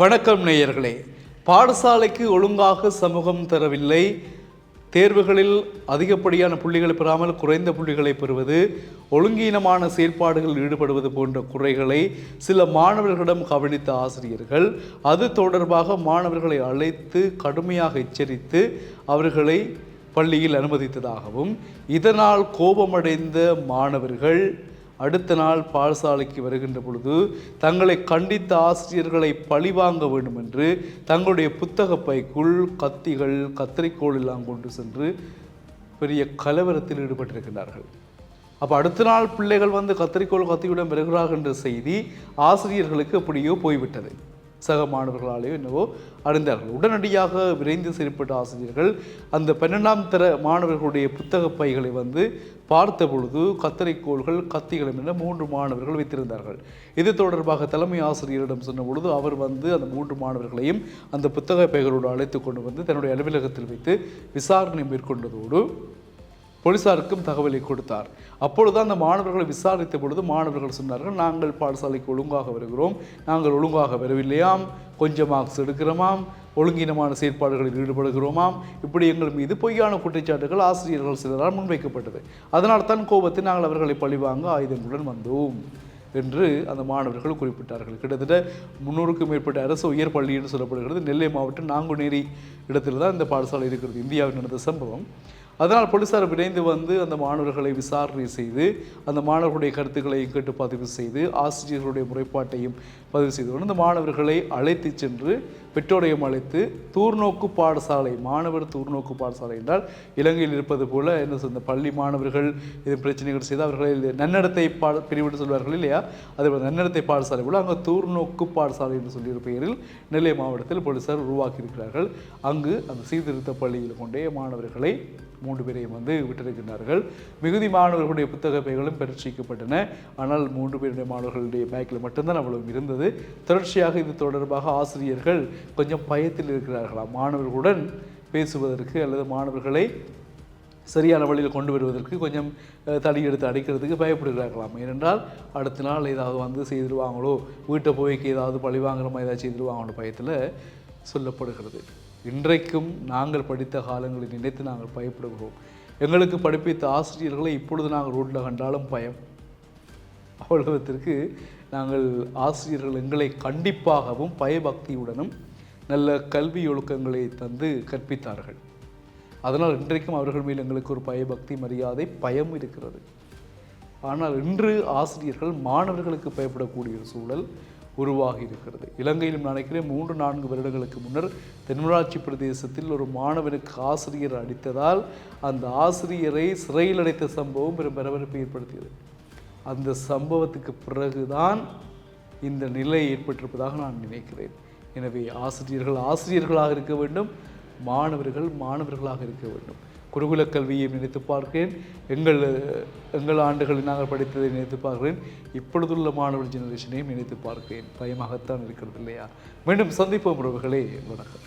வணக்கம் நேயர்களே. பாடசாலைக்கு ஒழுங்காக சமூகம் தரவில்லை. தேர்வுகளில் அதிகப்படியான புள்ளிகளை பெறாமல் குறைந்த புள்ளிகளை பெறுவது ஒழுங்கீனமான செயற்பாடுகளில் ஈடுபடுவது போன்ற குறைகளை சில மாணவர்களிடம் கவனித்த ஆசிரியர்கள் அது தொடர்பாக மாணவர்களை அழைத்து கடுமையாக எச்சரித்து அவர்களை பள்ளியில் அனுமதித்ததாகவும் இதனால் கோபமடைந்த மாணவர்கள் அடுத்த நாள் பாடசாலைக்கு வருகின்ற பொழுது தங்களை கண்டித்த ஆசிரியர்களை பழிவாங்க வேண்டும் என்று தங்களுடைய புத்தக பைக்குள் கத்திகள் கத்திரிக்கோள் எல்லாம் கொண்டு சென்று பெரிய கலவரத்தில் ஈடுபட்டிருக்கிறார்கள் அப்போ அடுத்த நாள் பிள்ளைகள் வந்து கத்திரிக்கோள் கத்தியுடன் வருகிறார்கள் என்ற செய்தி ஆசிரியர்களுக்கு எப்படியோ போய்விட்டது. சக மாணவர்களாலேயோ என்னவோ அறிந்தார்கள். உடனடியாக விரைந்து செயல்பட்ட ஆசிரியர்கள் அந்த பன்னெண்டாம் தர மாணவர்களுடைய புத்தக பைகளை வந்து பார்த்த பொழுது கத்தரிக்கோள்கள் கத்திகளும் என மூன்று மாணவர்கள் வைத்திருந்தார்கள். இது தொடர்பாக தலைமை ஆசிரியரிடம் சொன்ன பொழுது அவர் வந்து அந்த மூன்று மாணவர்களையும் அந்த புத்தக பைகளோடு அழைத்து கொண்டு வந்து தன்னுடைய அலுவலகத்தில் வைத்து விசாரணை மேற்கொண்டதோடு போலீசாருக்கும் தகவலை கொடுத்தார். அப்பொழுது அந்த மாணவர்களை விசாரித்த பொழுது மாணவர்கள் சொன்னார்கள் நாங்கள் பாடசாலைக்கு ஒழுங்காக வருகிறோம். நாங்கள் ஒழுங்காக வரவில்லையாம். கொஞ்சம் மார்க்ஸ் எடுக்கிறோமாம். ஒழுங்கினமான செயற்பாடுகளில் ஈடுபடுகிறோமாம். இப்படி எங்கள் மீது பொய்யான குற்றச்சாட்டுகள் ஆசிரியர்கள் சிலரால் முன்வைக்கப்பட்டது. அதனால் தான் கோபத்தில் நாங்கள் அவர்களை பழிவாங்க ஆயுதங்களுடன் வந்தோம் என்று அந்த மாணவர்கள் குறிப்பிட்டார்கள். கிட்டத்தட்ட முன்னூறுக்கும் மேற்பட்ட அரசு உயர் பள்ளி என்று சொல்லப்படுகிறது. நெல்லை மாவட்டம் நாங்குநேரி இடத்துல தான் இந்த பாடசாலை இருக்கிறது. இந்தியாவில் நடந்த சம்பவம். அதனால் போலீசார் விரைந்து வந்து அந்த மாணவர்களை விசாரணை செய்து அந்த மாணவர்களுடைய கருத்துக்களையும் கேட்டு பதிவு செய்து ஆசிரியர்களுடைய முறைப்பாட்டையும் பதிவு செய்து கொண்டு இந்த மாணவர்களை அழைத்து சென்று பெற்றோரையும் அழைத்து தூர்நோக்கு பாடசாலை மாணவர் தூர்நோக்கு பாடசாலை என்றால் இலங்கையில் இருப்பது போல என்ன சொல்றது, இந்த பள்ளி மாணவர்கள் இது பிரச்சனைகள் செய்து அவர்களை நன்னடத்தை பா பிரிவிட்டு சொல்வார்கள் இல்லையா? அதே போல நன்னடத்தை பாடசாலை போல அங்கே தூர்நோக்கு பாடசாலை என்று சொல்லிய பெயரில் நெல்லை மாவட்டத்தில் போலீசார் உருவாக்கியிருக்கிறார்கள். அங்கு அந்த சீர்திருத்த பள்ளியில் கொண்டே மாணவர்களை மூன்று பேரையும் வந்து விட்டிருக்கின்றார்கள். மிகுதி மாணவர்களுடைய புத்தக பைகளும் பரீட்சிக்கப்பட்டன. ஆனால் மூன்று பேருடைய மாணவர்களுடைய பேக்கில் மட்டும்தான் அவ்வளவு இருந்தது. தொடர்ச்சியாக இது தொடர்பாக ஆசிரியர்கள் கொஞ்சம் பயத்தில் இருக்கிறார்களாம். மாணவர்களுடன் பேசுவதற்கு அல்லது மாணவர்களை சரியான வழியில் கொண்டு வருவதற்கு கொஞ்சம் தடி எடுத்து அடிக்கிறதுக்கு பயப்படுகிறார்களாம். ஏனென்றால் அடுத்த நாள் ஏதாவது வந்து செய்திருவாங்களோ வீட்டை போய்க்கு ஏதாவது பழி வாங்குற மாதிரி ஏதாவது செய்திருவாங்களோ பயத்தில் சொல்லப்படுகிறது. இன்றைக்கும் நாங்கள் படித்த காலங்களை நினைத்து நாங்கள் பயப்படுகிறோம். எங்களுக்கு படிப்பித்த ஆசிரியர்களை இப்பொழுது நாங்கள் ரோட்டில் கண்டாலும் பயம். அவ்வளவத்திற்கு நாங்கள் ஆசிரியர்கள் எங்களை கண்டிப்பாகவும் பயபக்தியுடனும் நல்ல கல்வி ஒழுக்கங்களை தந்து கற்பித்தார்கள். அதனால் இன்றைக்கும் அவர்கள் மேல் எங்களுக்கு ஒரு பயபக்தி மரியாதை பயம் இருக்கிறது. ஆனால் இன்று ஆசிரியர்கள் மாணவர்களுக்கு பயப்படக்கூடிய ஒரு சூழல் உருவாகி இருக்கிறது. இலங்கையிலும் நினைக்கிறேன் மூன்று நான்கு வருடங்களுக்கு முன்னர் தென்மராட்சி பிரதேசத்தில் ஒரு மாணவனுக்கு ஆசிரியர் அடித்ததால் அந்த ஆசிரியரை சிறையில் அடைத்த சம்பவம் பெரும் பரபரப்பை ஏற்படுத்தியது. அந்த சம்பவத்துக்கு பிறகுதான் இந்த நிலை ஏற்பட்டிருப்பதாக நான் நினைக்கிறேன். எனவே ஆசிரியர்கள் ஆசிரியர்களாக இருக்க வேண்டும் மாணவர்கள் மாணவர்களாக இருக்க வேண்டும். குருகுல கல்வியை நினைத்து பார்க்கிறேன். எங்கள் எங்கள் ஆண்டுகளில் நாங்கள் படித்ததை நினைத்து பார்க்கிறேன். இப்பொழுதுள்ள மாணவர் ஜெனரேஷனையும் நினைத்து பார்க்கிறேன். பயமாகத்தான் இருக்கிறது இல்லையா? மீண்டும் சந்திப்போம் உறவுகளே. வணக்கம்.